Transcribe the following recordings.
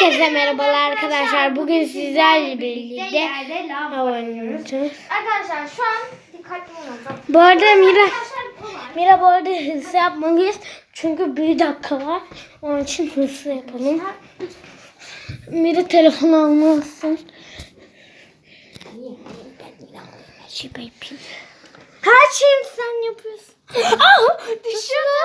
Herkese merhabalar arkadaşlar. Bugün sizlerle birlikte lav oynayacağız. Arkadaşlar şu an dikkatli olun. Bu arada Mira. Mira bu arada hızlı yapmalıyız. Çünkü bir dakika var. Onun için hızlı yapalım. Mira. Şey yapayım. Her şeyi sen yapıyorsun. Ah düşürdüm.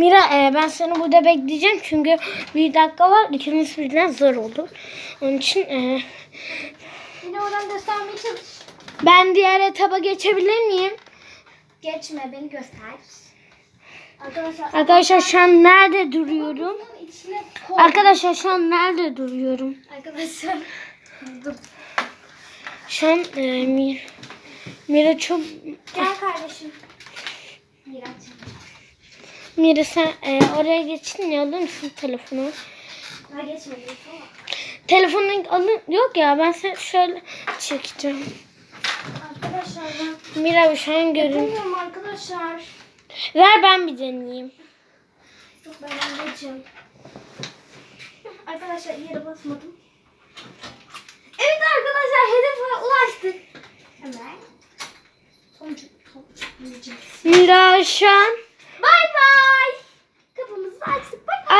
Mira e, ben seni burada bekleyeceğim çünkü bir dakika var ikimiz birden zor oldu. Onun için e, Yine oradan göstermeye çalış. ben diğer etaba geçebilir miyim? Geçme beni göster. Arkadaşlar Arkadaşlar şu an nerede duruyorum? bunun içine koy. Arkadaşlar şu an nerede duruyorum? Arkadaşlar. Dur. Şu an e, Mira, Mira çok... Gel kardeşim. Miraç. Mira sen e, oraya geçin ya alır mısın telefonu? Ha geçmedi. Tamam. Telefonu alın yok ya ben sen şöyle çekeceğim. Arkadaşlar ben Mira şu an görün. yapamıyorum arkadaşlar. Ver ben bir deneyeyim. Yok ben anneciğim. Arkadaşlar yere basmadım. Evet arkadaşlar hedefe ulaştık. Hemen. Sonucu. Mira şu an. Bay bay. Kapımızı açtık. Bay bay.